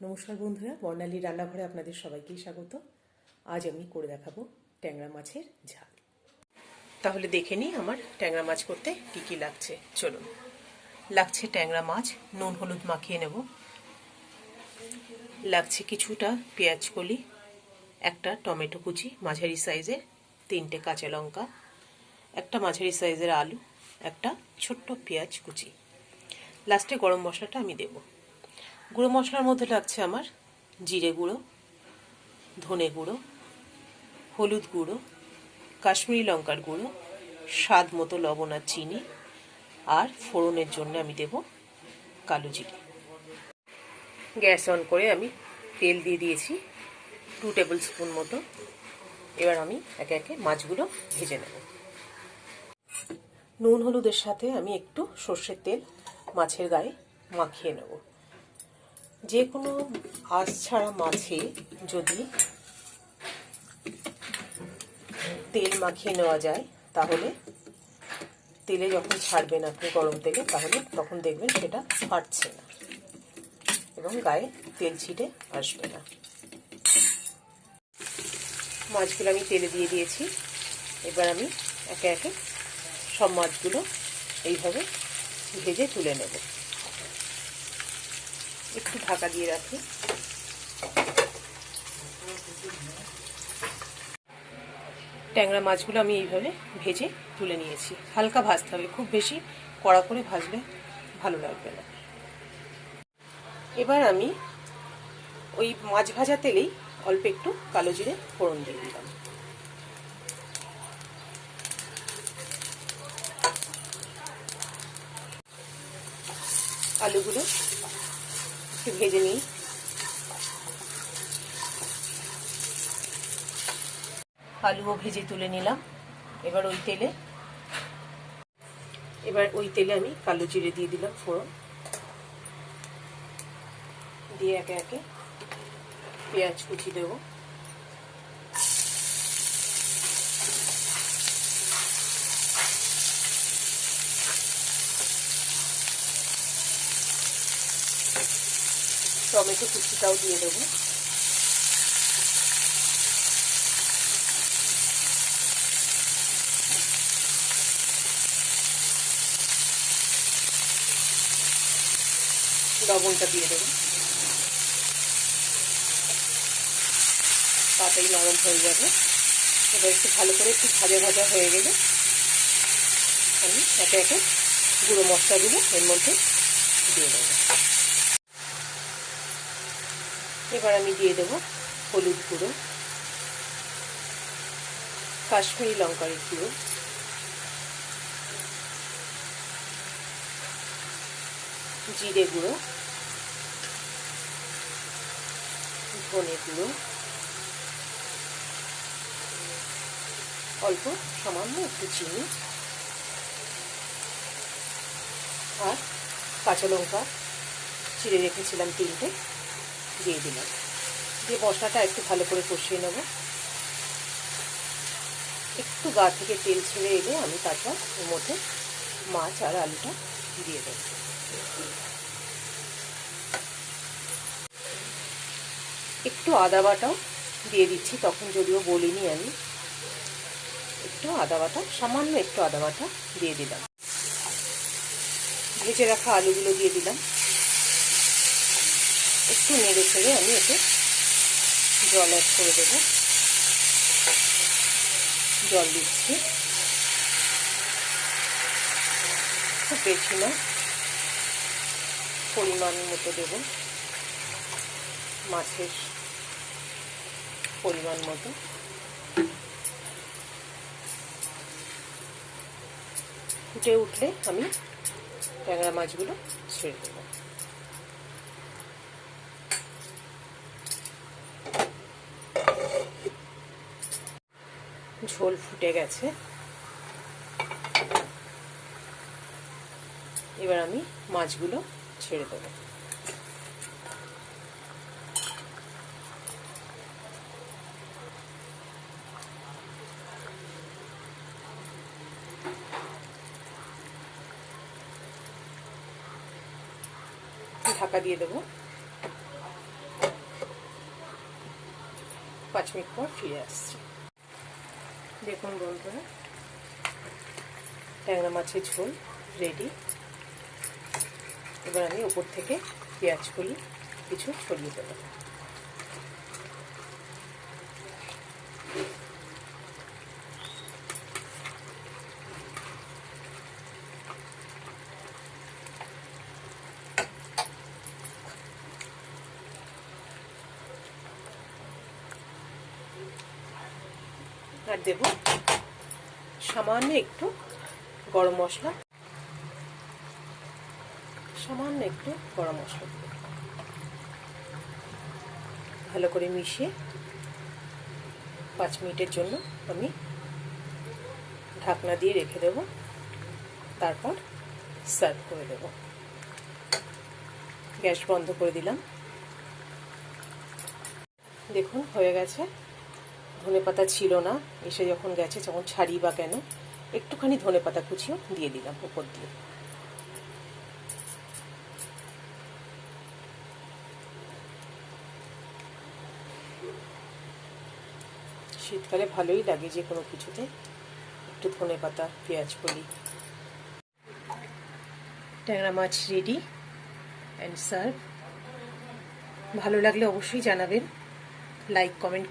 নমস্কার বন্ধুরা, বর্ণালী রান্নাঘরে আপনাদের সবাইকেই স্বাগত। আজ আমি করে দেখাবো ট্যাংরা মাছের ঝাল। তাহলে দেখে নিই আমার ট্যাংরা মাছ করতে কী কী লাগছে। চলুন। লাগছে ট্যাংরা মাছ, নুন হলুদ মাখিয়ে নেব। লাগছে কিছুটা পেঁয়াজ কলি, একটা টমেটো কুচি, মাঝারি সাইজের তিনটে কাঁচা লঙ্কা, একটা মাঝারি সাইজের আলু, একটা ছোট্ট পেঁয়াজ কুচি। লাস্টে গরম মশলাটা আমি দেবো। গুঁড়ো মশলার মধ্যে লাগছে আমার জিরে গুঁড়ো, ধনে গুঁড়ো, হলুদ গুঁড়ো, কাশ্মীরি লঙ্কার গুঁড়ো, স্বাদ মতো লবণ আর চিনি, আর ফোড়নের জন্য আমি দেব কালো জিরে। গ্যাস অন করে আমি তেল দিয়ে দিয়েছি টু টেবিল স্পুন মতো। এবার আমি একে একে মাছগুলো ভেজে নেব। নুন হলুদের সাথে আমি একটু সর্ষের তেল মাছের গায়ে মাখিয়ে নেব। যে কোনো আঁশ ছাড়া মাছে যদি তেল মাখিয়ে নেওয়া যায়, তাহলে তেলে যখন ছাড়বেন আপনি গরম তেলে, তাহলে তখন দেখবেন সেটা ফাটছে না এবং গায়ে তেল ছিটে আসবে না। মাছগুলো আমি তেলে দিয়ে দিয়েছি। এবার আমি একে একে সব মাছগুলো এইভাবে ভেজে তুলে নেব। একটু ঢাকা দিয়ে রাখি। ট্যাংরা মাছগুলো আমি এইভাবে ভেজে তুলে নিয়েছি। হালকা ভাজতে হবে, খুব বেশি কড়া করে ভাজলে ভালো লাগবে না। এবার আমি ওই মাছ ভাজা তেলেই অল্প একটু কালো জিরে ফোড়ন দিয়ে দিলাম। আলুগুলো একটু ভেজে নিই। আলুও ভেজে তুলে নিলাম। এবার ওই তেলে। এবার ওই তেলে আমি কালো জিরে দিয়ে দিলাম ফোড়ন। দিয়ে একে একে পেঁয়াজ কুচি দেব। টমেটো কুচিটাও দিয়ে দেবো। লবণটা দিয়ে দেবো। তাড়াতাড়ি নরম হয়ে যাবে। এবার একটু ভালো করে একটু ভাজা ভাজা হয়ে গেলে আমি একে একে গুঁড়ো মশলাগুলো এর মধ্যে দিয়ে দেবো। এবার আমি দিয়ে দেবো হলুদ গুঁড়ো, কাশ্মীরি লঙ্কার গুঁড়ো, জিরে গুঁড়ো, ধনে গুঁড়ো, অল্প সামান্য একটু চিনি আর কাঁচা লঙ্কা চিড়ে রেখেছিলাম তিনটে। দিয়ে দিলাম। দিয়ে মশলাটা একটু ভালো করে কষিয়ে নেব। একটু গা থেকে তেল ছেড়ে এলে আমি তারপর এর মধ্যে মাছ আর আলুটা দিয়ে দেবো। একটু আদা বাটাও দিয়ে দিচ্ছি, তখন যদিও বলিনি আমি। একটু আদা বাটা, সামান্য একটু আদা বাটা দিয়ে দিলাম। ভেজে রাখা আলুগুলো দিয়ে দিলাম। একটু নেড়ে ছেড়ে আমি এতে জল অ্যাড করে দেব। জল দিচ্ছি। খুব বেশি না, পরিমাণ মতো দেব। মাছের পরিমাণ মতো। ফুটে উঠলে আমি ট্যাংরা মাছগুলো ছেড়ে দেবো। ঝোল ফুটে গেছে। এবার আমি মাছগুলো ছেড়ে দেবো। ঢাকা দিয়ে দেবো। পাঁচ মিনিট পর ফিরে আসছি। দেখুন বন্ধুরা। ট্যাংরা মাছের ঝোল রেডি এবার আমি ওপর থেকে পেঁয়াজ কলি কিছু ছড়িয়ে দেবো। আর দেব সামান্য একটু গরম মশলা, সামান্য একটু গরম মশলা দেব। ভালো করে মিশিয়ে পাঁচ মিনিটের জন্য আমি ঢাকনা দিয়ে রেখে দেব, তারপর সার্ভ করে দেব। গ্যাস বন্ধ করে দিলাম। দেখুন, হয়ে গেছে। ধনে পাতা ছিল না। এসে যখন গেছে, তখন ছাড়ি বা কেন, একটুখানি ধনে পাতা কুচিও দিয়ে দিলাম উপর দিয়ে। শীতকালে ভালোই লাগে যে কোনো কিছুতে। একটু ধনে পাতা পেঁয়াজ কলি ট্যাংরা মাছ রেডি অ্যান্ড সার্ভ ভালো লাগলে অবশ্যই জানাবেন। Like comment